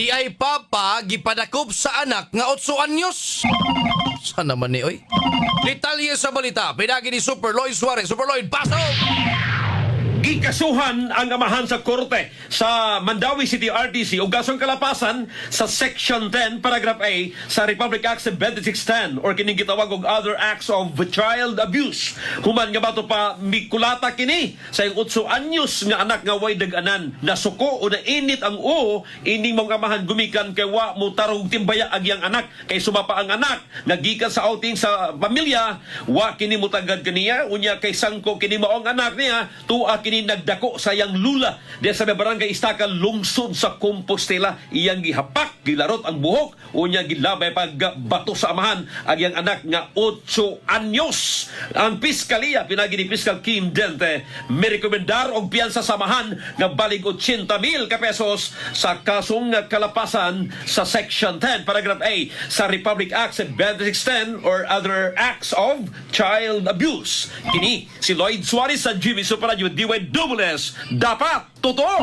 Di ay papa gipadakop sa anak nga 8 anyos. Sana man ni oy. Detalye sa balita, pinagi ni Super Lloyd Suarez. Super Lloyd, pasok! Gikasuhan ang amahan sa korte sa Mandawi City RTC o gasong kalapasan sa Section 10, Paragraph A sa Republic Act 7610 or kining gitawag og other acts of child abuse. Human nga bato pa mikulata kini sa yung utso anyos nga anak nga way daganan. Nasuko o nainit ang uho ining mga amahan gumikan kay wa mo tarong timbaya agyang anak. Kay sumapa ang anak nagikan sa outing sa pamilya wa kini mutagad kaniya. Unya kay sangko kini maong anak niya tuwa kini nagdako sa yang lula. Diya sa barangay Istaka lungsod sa Compostela. Iyang gihapak gilarot ang buhok. Unya gilabay pag bato sa amahan. Ang iyang anak nga 8 anyos ang piskalya pinagi ni Piskal Kim Dente may rekomendar og piyansa sa amahan nga balig 80 mil ka pesos sa kasong nga kalapasan sa Section 10 Paragraph A sa Republic Act 7610 or other acts of child abuse. Kini si Lloyd Suarez sa Jimmy Super Radio DYWS dapat totoo